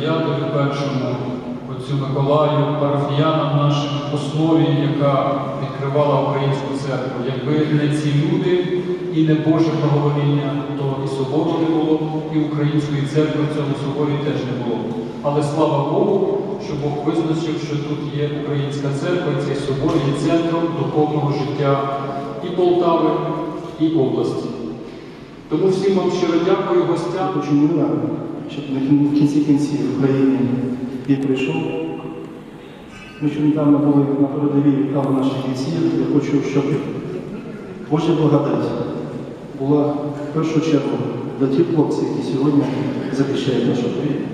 настоятелю першому, отцю Миколаю, парафіянам нашим основі, яка відкривала українську церкву. Якби не ці люди і не Боже благовоління, то і собору не було, і української церкви в цьому соборі теж не було. Але слава Богу, що Бог визначив, що тут є українська церква, і цей собор є центром духовного життя і Полтави, і області. Тому всім вам щиро дякую гостям. Щоб на кінці кінців в Україні він прийшов. Ми що недавно були на передовій прав наших бійців. Я хочу, щоб Божа благодать була в першу чергу для тих хлопців, які сьогодні захищають нашу країну.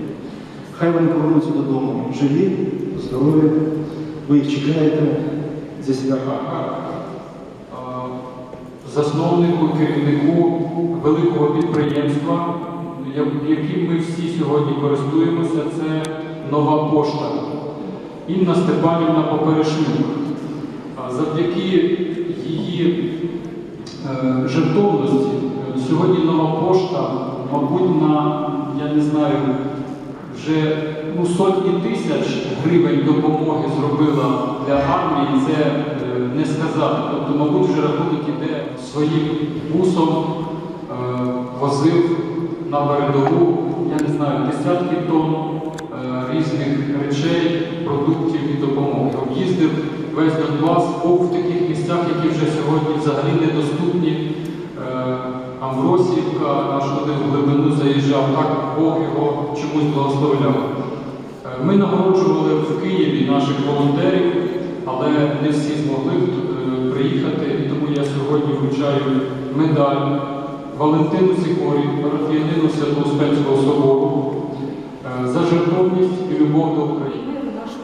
Хай вони повернуться додому живі, здорові. Ви їх чекаєте зі святом. Е, засновнику, керівнику великого підприємства, яким ми всі сьогодні користуємося, це нова пошта. Інна Степанівна Поперешнюк. Завдяки її е, жертовності е, сьогодні нова пошта, мабуть, на, я не знаю, вже ну, сотні тисяч гривень допомоги зробила для армії, це е, не сказати. Тобто, мабуть, вже рахунок іде своїм бусом, е, возив на передову, я не знаю, десятки тонн е, різних речей, продуктів і допомоги. Об'їздив весь Донбас, був в таких місцях, які вже сьогодні взагалі недоступні. Е, Амвросівка, наш туди в глибину заїжджав, так Бог його чомусь благословляв. Е, Ми нагороджували в Києві наших волонтерів, але не всі змогли приїхати, тому я сьогодні вручаю медаль Валентину Сікорі, парафіянину Свято-Успенського собору е, за жертовність і любов до України. Нашу.